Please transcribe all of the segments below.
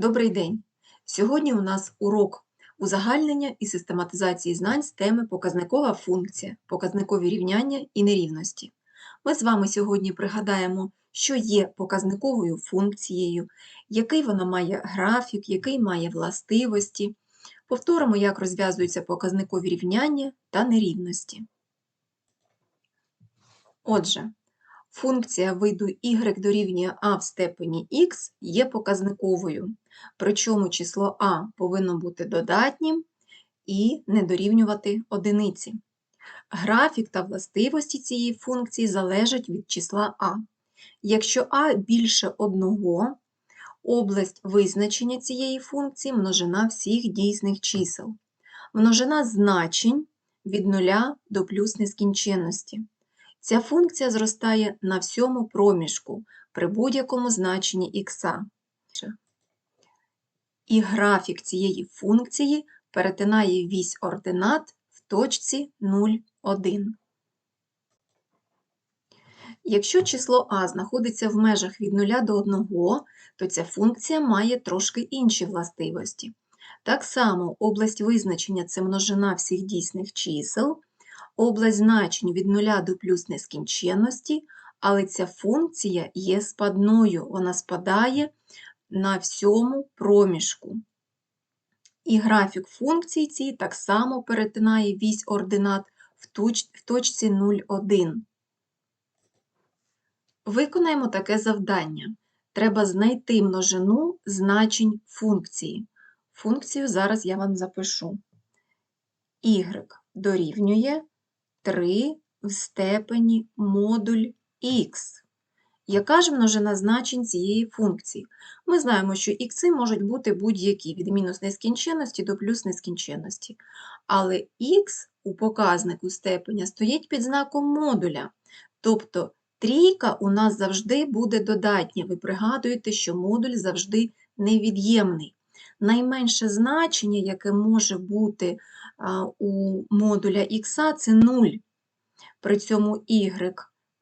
Добрий день! Сьогодні у нас урок узагальнення і систематизації знань з теми показникова функція, показникові рівняння і нерівності. Ми з вами сьогодні пригадаємо, що є показниковою функцією, який вона має графік, який має властивості. Повторимо, як розв'язуються показникові рівняння та нерівності. Отже, Функція виду y дорівнює а в степені х є показниковою, причому число а повинно бути додатнім і не дорівнювати одиниці. Графік та властивості цієї функції залежать від числа а. Якщо а більше одного, область визначення цієї функції множина всіх дійсних чисел. Множина значень від нуля до плюс нескінченності. Ця функція зростає на всьому проміжку при будь-якому значенні х. І графік цієї функції перетинає вісь ординат в точці 0,1. Якщо число а знаходиться в межах від 0 до 1, то ця функція має трошки інші властивості. Так само область визначення це множина всіх дійсних чисел область значень від нуля до плюс нескінченності, але ця функція є спадною, вона спадає на всьому проміжку. І графік функції цій так само перетинає вісь ординат в точці 0,1. Виконаємо таке завдання. Треба знайти множину значень функції. Функцію зараз я вам запишу. Y дорівнює 3 в степені модуль х. Яка ж множина значень цієї функції? Ми знаємо, що х можуть бути будь-які від мінус нескінченності до плюс нескінченності. Але х у показнику степеня стоїть під знаком модуля. Тобто трійка у нас завжди буде додатня. Ви пригадуєте, що модуль завжди невід'ємний. Найменше значення, яке може бути у модуля х це 0. При цьому y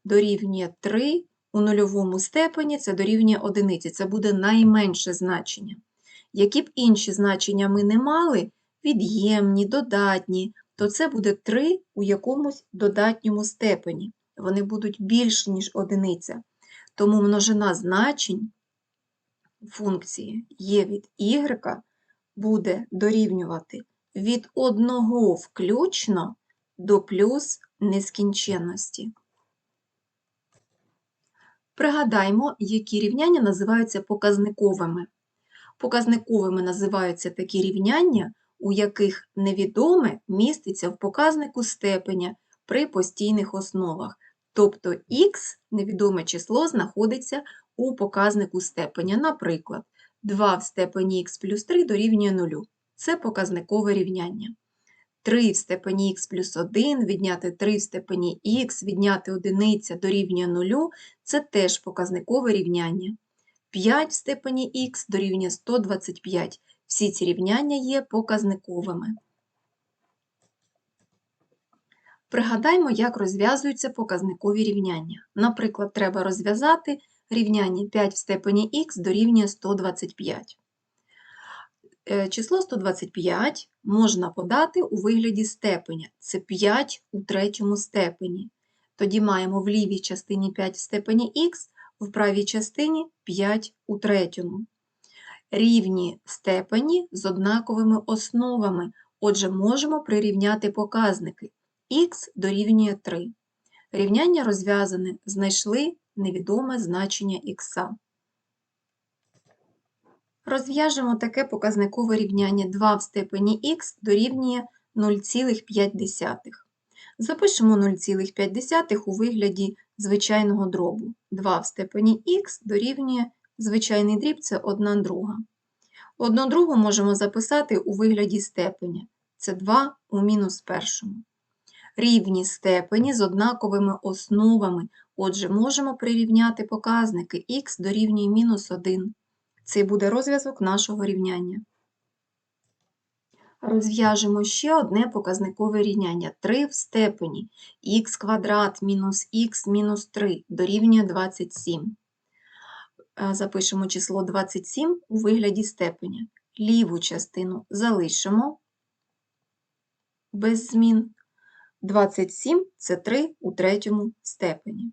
дорівнює 3 у нульовому степені це дорівнює 1. Це буде найменше значення. Які б інші значення ми не мали, від'ємні, додатні, то це буде 3 у якомусь додатньому степені. Вони будуть більші, ніж одиниця. Тому множина значень функції є від y буде дорівнювати від одного включно до плюс нескінченності. Пригадаймо, які рівняння називаються показниковими. Показниковими називаються такі рівняння, у яких невідоме міститься в показнику степеня при постійних основах. Тобто х невідоме число знаходиться у показнику степеня. Наприклад, 2 в степені х плюс 3 дорівнює 0 це показникове рівняння. 3 в степені х плюс 1, відняти 3 в степені х, відняти 1 дорівнює 0 це теж показникове рівняння. 5 в степені х дорівнює 125. Всі ці рівняння є показниковими. Пригадаймо, як розв'язуються показникові рівняння. Наприклад, треба розв'язати рівняння 5 в степені х дорівнює 125. Е, число 125 можна подати у вигляді степеня. Це 5 у третьому степені. Тоді маємо в лівій частині 5 в степені х, в правій частині 5 у третьому. Рівні степені з однаковими основами. Отже, можемо прирівняти показники. х дорівнює 3. Рівняння розв'язане, знайшли невідоме значення х. Розв'яжемо таке показникове рівняння 2 в степені х дорівнює 0,5. Запишемо 0,5 у вигляді звичайного дробу. 2 в степені х дорівнює звичайний дріб це 1 друга. Одну другу можемо записати у вигляді степеня. Це 2 у мінус першому. Рівні степені з однаковими основами, отже, можемо прирівняти показники х дорівнює мінус 1. Це буде розв'язок нашого рівняння. Розв'яжемо ще одне показникове рівняння 3 в степені х квадрат мінус х мінус 3 дорівнює 27. е, запишемо число 27 у вигляді степеня. Ліву частину залишимо без змін. 27 – це 3 у третьому степені.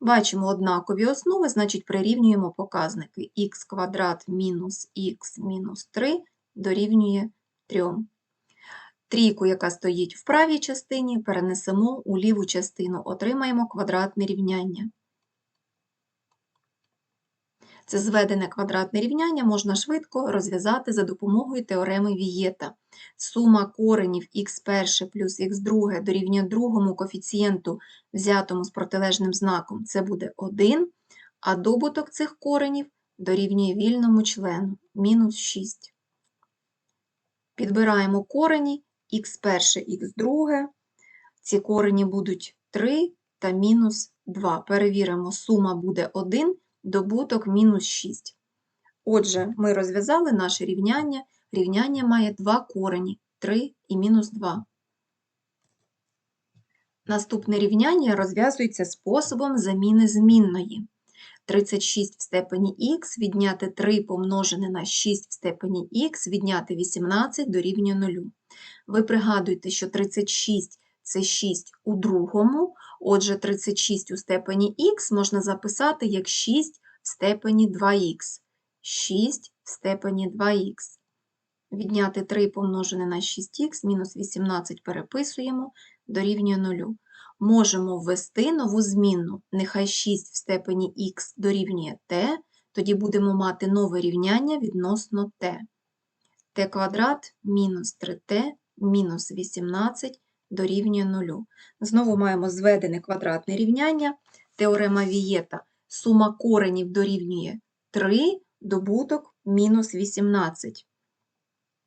Бачимо однакові основи, значить прирівнюємо показники. х квадрат мінус х мінус 3 дорівнює 3. Трійку, яка стоїть в правій частині, перенесемо у ліву частину, отримаємо квадратне рівняння. Це зведене квадратне рівняння можна швидко розв'язати за допомогою теореми Вієта. Сума коренів х1 плюс х2 дорівнює другому коефіцієнту, взятому з протилежним знаком, це буде 1, а добуток цих коренів дорівнює вільному члену мінус 6. Підбираємо корені х1, х2. Ці корені будуть 3 та мінус 2. Перевіримо, сума буде 1, добуток мінус 6. Отже, ми розв'язали наше рівняння. Рівняння має два корені 3 і мінус 2. Наступне рівняння розв'язується способом заміни змінної. 36 в степені х відняти 3 помножене на 6 в степені х відняти 18 дорівнює 0. Ви пригадуєте, що 36 це 6 у другому, отже, 36 у степені х можна записати як 6 в степені 2х. 6 в степені 2х. Відняти 3 помножене на 6х, мінус 18 переписуємо, дорівнює 0. Можемо ввести нову змінну. Нехай 6 в степені х дорівнює t, тоді будемо мати нове рівняння відносно t. t квадрат мінус 3t мінус 18 дорівнює 0. Знову маємо зведене квадратне рівняння. Теорема Вієта. Сума коренів дорівнює 3, добуток мінус 18.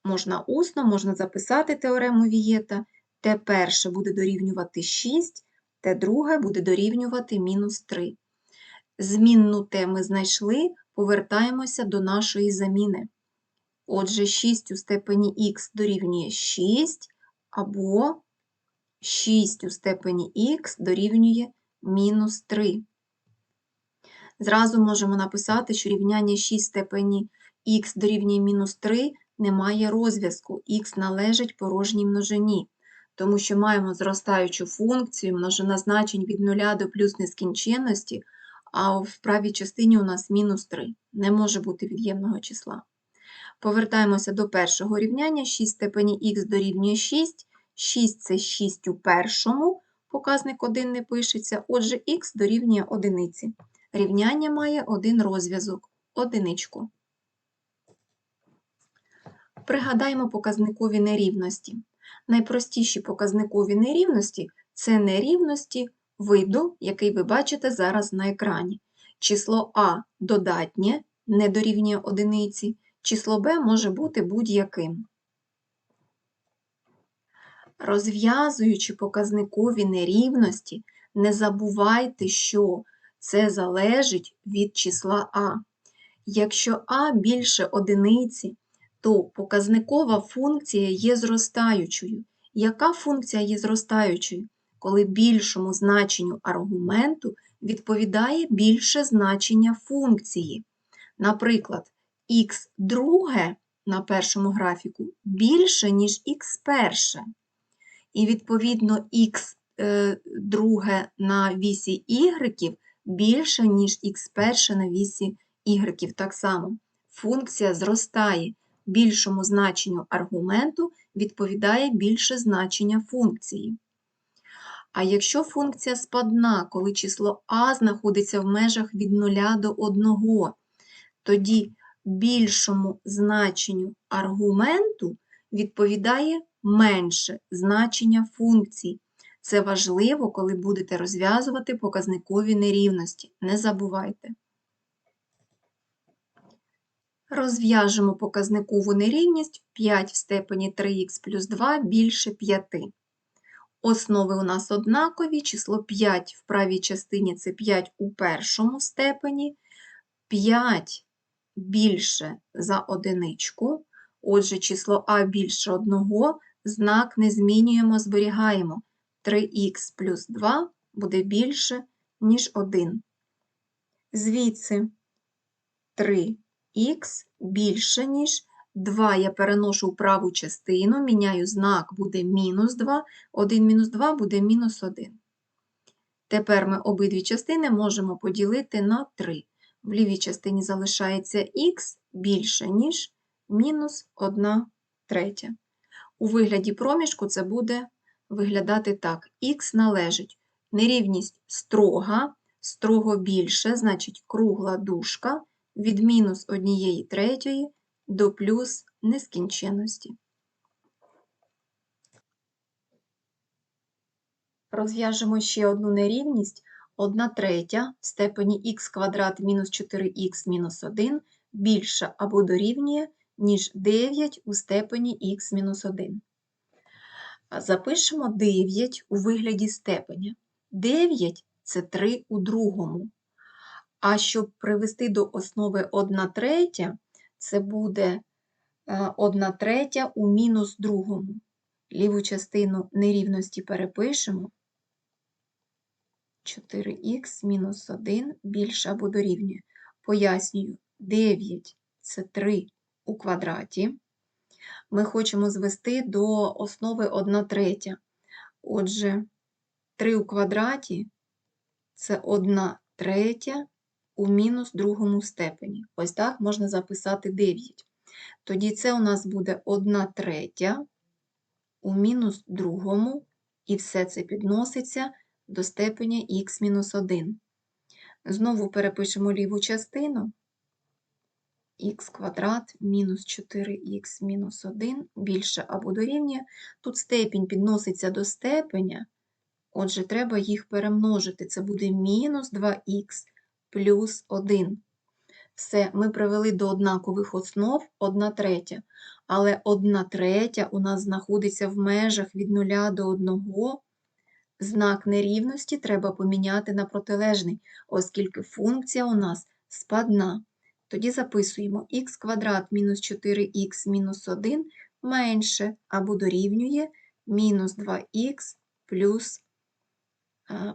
Можна усно, можна записати теорему Вієта. Т перше буде дорівнювати 6, Т друге буде дорівнювати мінус 3. Змінну Т ми знайшли, повертаємося до нашої заміни. Отже, 6 у степені х дорівнює 6, або 6 у степені х дорівнює мінус 3. Зразу можемо написати, що рівняння 6 в степені х дорівнює мінус 3 не має розв'язку, х належить порожній множині, тому що маємо зростаючу функцію, множина значень від 0 до плюс нескінченності, а в правій частині у нас мінус 3. Не може бути від'ємного числа. Повертаємося до першого рівняння. 6 в степені х дорівнює 6. 6 це 6 у першому, показник 1 не пишеться, отже, х дорівнює одиниці. Рівняння має один розв'язок одиничку. Пригадаємо показникові нерівності. Найпростіші показникові нерівності це нерівності виду, який ви бачите зараз на екрані. Число А додатнє, не дорівнює одиниці, число Б може бути будь-яким. Розв'язуючи показникові нерівності, не забувайте, що це залежить від числа А. Якщо А більше одиниці, то показникова функція є зростаючою. Яка функція є зростаючою? Коли більшому значенню аргументу відповідає більше значення функції. Наприклад, х друге на першому графіку більше, ніж х перше. І, відповідно, х е, друге на вісі y більше, ніж х перше на вісі y. Так само функція зростає. Більшому значенню аргументу відповідає більше значення функції. А якщо функція спадна, коли число а знаходиться в межах від 0 до 1, тоді більшому значенню аргументу відповідає менше значення функції. Це важливо, коли будете розв'язувати показникові нерівності. Не забувайте. Розв'яжемо показникову нерівність 5 в степені 3х плюс 2 більше 5. Основи у нас однакові, число 5 в правій частині це 5 у першому степені, 5 більше за одиничку, отже, число а більше 1, знак не змінюємо, зберігаємо. 3х плюс 2 буде більше, ніж 1. Звідси 3х більше, ніж 2 я переношу в праву частину, міняю знак, буде мінус 2, 1 мінус 2 буде мінус 1. Тепер ми обидві частини можемо поділити на 3. В лівій частині залишається х більше, ніж мінус 1 третя. У вигляді проміжку це буде виглядати так. Х належить нерівність строга, строго більше, значить кругла дужка від мінус 1 третьої до плюс нескінченності. Розв'яжемо ще одну нерівність. 1 третя в степені х квадрат мінус 4х мінус 1 більша або дорівнює, ніж 9 у степені х мінус 1. Запишемо 9 у вигляді степеня. 9 це 3 у другому. А щоб привести до основи 1 третя, це буде 1 третя у мінус другому. Ліву частину нерівності перепишемо. 4х мінус 1 більше або дорівнює. Пояснюю, 9 це 3 у квадраті. Ми хочемо звести до основи 1 третя. Отже, 3 у квадраті це 1 третя у мінус другому степені. Ось так можна записати 9. Тоді це у нас буде 1 третя у мінус другому, і все це підноситься до степеня х-1. Знову перепишемо ліву частину х квадрат мінус 4х мінус 1 більше або дорівнює. Тут степінь підноситься до степеня, отже, треба їх перемножити. Це буде мінус 2х плюс 1. Все, ми привели до однакових основ 1 третя. Але 1 третя у нас знаходиться в межах від 0 до 1. Знак нерівності треба поміняти на протилежний, оскільки функція у нас спадна. Тоді записуємо х квадрат мінус 4х мінус 1 менше або дорівнює мінус 2х плюс,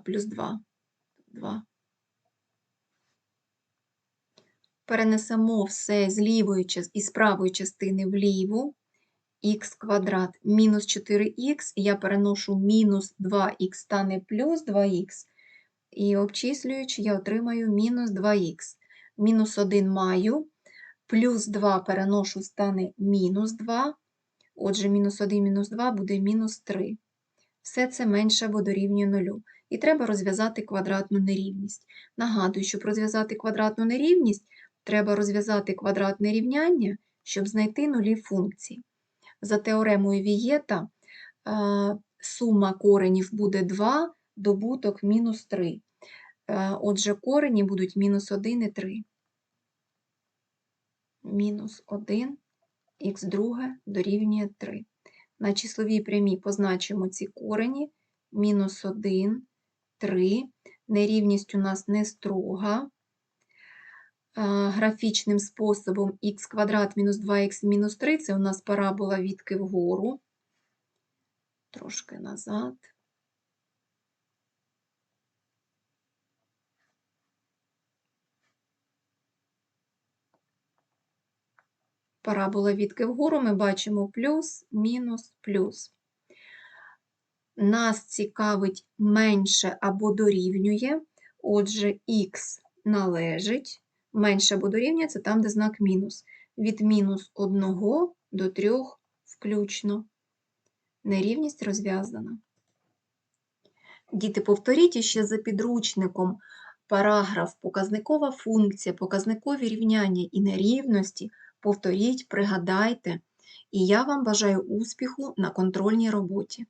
плюс 2. 2. Перенесемо все з лівої і з правої частини вліву. х квадрат мінус 4х, я переношу мінус 2х стане плюс 2х, і обчислюючи, я отримаю мінус 2х. Мінус 1 маю, плюс 2 переношу стане мінус 2. Отже, мінус 1 мінус 2 буде мінус 3. Все це менше або дорівнює 0. І треба розв'язати квадратну нерівність. Нагадую, щоб розв'язати квадратну нерівність, треба розв'язати квадратне рівняння, щоб знайти нулі функції. За теоремою Вієта сума коренів буде 2, добуток мінус 3. Отже, корені будуть мінус 1 і 3. Мінус 1, х друге дорівнює 3. На числовій прямій позначимо ці корені. Мінус 1, 3. Нерівність у нас не строга графічним способом х квадрат мінус 2х мінус 3 це у нас парабола відки вгору, трошки назад. Парабола відки вгору ми бачимо плюс, мінус, плюс. Нас цікавить менше або дорівнює, отже, х належить менше або дорівнює це там, де знак мінус. Від мінус 1 до 3 включно. Нерівність розв'язана. Діти, повторіть ще за підручником параграф, показникова функція, показникові рівняння і нерівності. Повторіть, пригадайте, і я вам бажаю успіху на контрольній роботі.